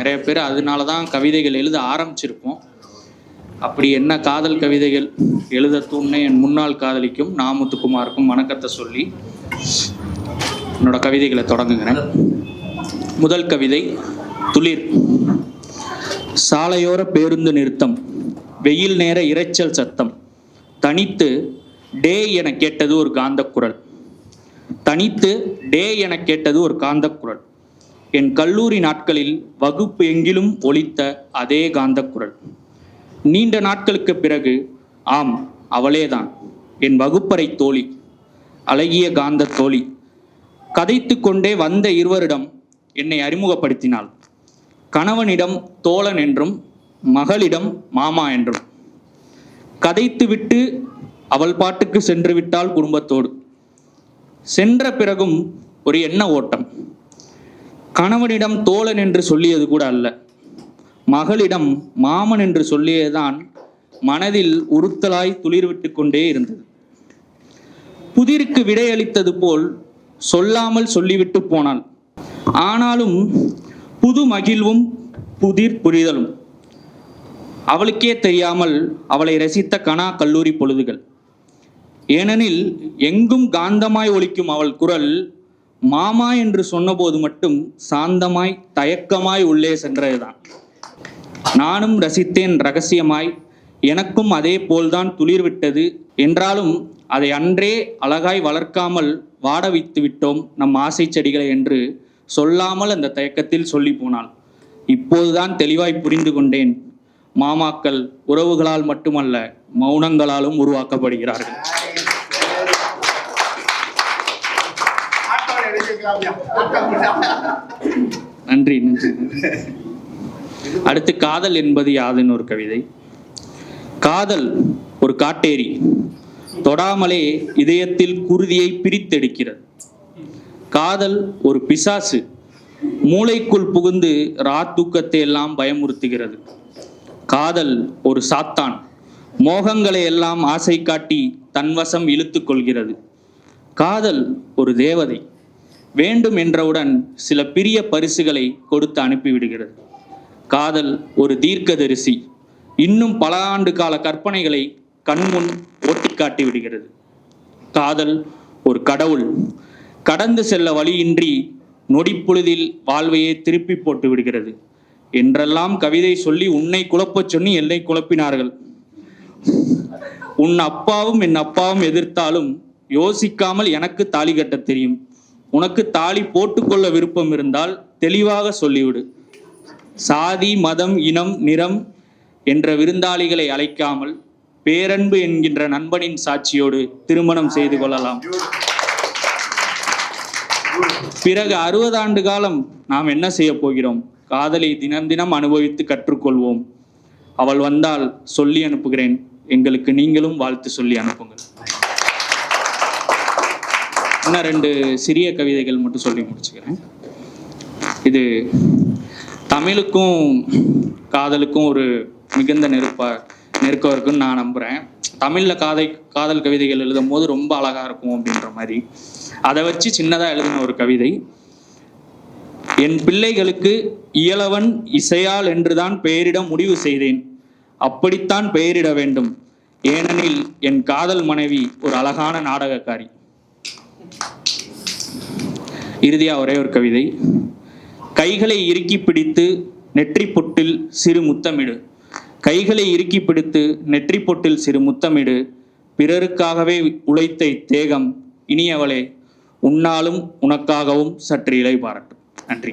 நிறைய பேர் அதனால தான் கவிதைகள் எழுத ஆரம்பிச்சிருப்போம். அப்படி என்ன காதல் கவிதைகள் எழுத தூண்ணே என் முன்னாள் காதலிக்கும் நாமுத்துக்குமாருக்கும் வணக்கத்தை சொல்லி என்னோட கவிதைகளை தொடங்குகிறேன். முதல் கவிதை துளிர். சாலையோர பேருந்து நிறுத்தம் வெயில் நேர இரைச்சல் சத்தம். தனித்து டே என கேட்டது ஒரு காந்தக்குரல். தனித்து டே என கேட்டது ஒரு காந்தக்குரல். என் கல்லூரி நாட்களில் வகுப்பு எங்கிலும் ஒலித்த அதே காந்த குரல். நீண்ட நாட்களுக்கு பிறகு ஆம் அவளேதான் என் வகுப்பறை தோழி அழகிய காந்த தோழி. கதைத்து கொண்டே வந்த இருவரிடம் என்னை அறிமுகப்படுத்தினாள். கணவனிடம் தோழன் என்றும் மகளிடம் மாமா என்றும். கதைத்துவிட்டு அவள் பாட்டுக்கு சென்று விட்டாள் குடும்பத்தோடு. சென்ற பிறகும் ஒரு எண்ண ஓட்டம். கணவனிடம் தோழன் என்று சொல்லியது கூட அல்ல. மகளிடம் மாமன் என்று சொல்லியதுதான் மனதில் உறுத்தலாய் துளிர்விட்டு கொண்டே இருந்தது. புதிருக்கு விடையளித்தது போல் சொல்லாமல் சொல்லிவிட்டு போனாள். ஆனாலும் புது மகிழ்வும் புதிர் புரிதலும். அவளுக்கே தெரியாமல் அவளை ரசித்த கனா கல்லூரி பொழுதுகள். ஏனெனில் எங்கும் காந்தமாய் ஒலிக்கும் அவள் குரல் மாமா என்று சொன்னபோது மட்டும் சாந்தமாய் தயக்கமாய் உள்ளே சென்றதுதான். நானும் ரசித்தேன் ரகசியமாய் எனக்கும் அதே போல்தான் துளிர் விட்டது என்றாலும் அதை அன்றே அழகாய் வளர்க்காமல் வாட வைத்து விட்டோம் நம் ஆசை செடிகளை என்று சொல்லாமல் அந்த தயக்கத்தில் சொல்லி போனாள். இப்போதுதான் தெளிவாய் புரிந்து கொண்டேன். மாமாக்கள் உறவுகளால் மட்டுமல்ல மௌனங்களாலும் உருவாக்கப்படுகிறார்கள். நன்றி நன்றி. அடுத்து காதல் என்பது யாதுன்னு ஒரு கவிதை. காதல் ஒரு காட்டேரி. தொடாமலே இதயத்தில் குருதியை பிரித்தெடுக்கிறது. காதல் ஒரு பிசாசு. மூளைக்குள் புகுந்து ராத்தூக்கத்தை எல்லாம் பயமுறுத்துகிறது. காதல் ஒரு சாத்தான். மோகங்களை எல்லாம் ஆசை காட்டி தன்வசம் இழுத்து கொள்கிறது. காதல் ஒரு தேவதை. வேண்டும் என்றவுடன் சில பிரிய பரிசுகளை கொடுத்து அனுப்பிவிடுகிறது. காதல் ஒரு தீர்க்கதரிசி. இன்னும் பல ஆண்டு கால கற்பனைகளை கண்முன் ஓட்டி காட்டி விடுகிறது. காதல் ஒரு கடவுள். கடந்து செல்ல வழியின்றி நொடிப்பொழுதில் வாழ்வையே திருப்பி போட்டு விடுகிறது. என்றெல்லாம் கவிதை சொல்லி உன்னை குழப்பச் சொல்லி என்னை குழப்பினார்கள். உன் அப்பாவும் என் அப்பாவும் எதிர்த்தாலும் யோசிக்காமல் எனக்கு தாலி கட்ட தெரியும். உனக்கு தாலி போட்டுக்கொள்ள விருப்பம் இருந்தால் தெளிவாக சொல்லிவிடு. சாதி மதம் இனம் நிறம் என்ற விருந்தாளிகளை அழைக்காமல் பேரன்பு என்கின்ற நண்பனின் சாட்சியோடு திருமணம் செய்து கொள்ளலாம். பிறகு அறுபது ஆண்டு காலம் நாம் என்ன செய்ய போகிறோம்? காதலை தினம் தினம் அனுபவித்து கற்றுக்கொள்வோம். அவள் வந்தால் சொல்லி அனுப்புகிறேன். எங்களுக்கு நீங்களும் வாழ்த்து சொல்லி அனுப்புங்கள். இன்னும் ரெண்டு சிறிய கவிதைகள் மட்டும் சொல்லி முடிச்சுக்கிறேன். இது தமிழுக்கும் காதலுக்கும் ஒரு மிகுந்த நெருப்பா நெருக்கம் இருக்குன்னு நான் நம்புகிறேன் தமிழில் காதை காதல் கவிதைகள் எழுதும் போது ரொம்ப அழகாக இருக்கும் அப்படின்ற மாதிரி. அதை வச்சு சின்னதாக எழுதின ஒரு கவிதை. என் பிள்ளைகளுக்கு இயலவன் இசையால் என்றுதான் பெயரிட முடிவு செய்தேன். அப்படித்தான் பெயரிட வேண்டும். ஏனெனில் என் காதல் மனைவி ஒரு அழகான நாடகக்காரி. இறுதியா ஒரே ஒரு கவிதை. கைகளை இறுக்கி பிடித்து நெற்றி பொட்டில் சிறு முத்தமிடு. கைகளை இறுக்கி பிடித்து நெற்றி பொட்டில் சிறு முத்தமிடு. பிறருக்காகவே உழைத்த தேகம் இனியவளே உன்னாலும் உனக்காகவும் சற்று இலை பாரட்டும் நன்றி.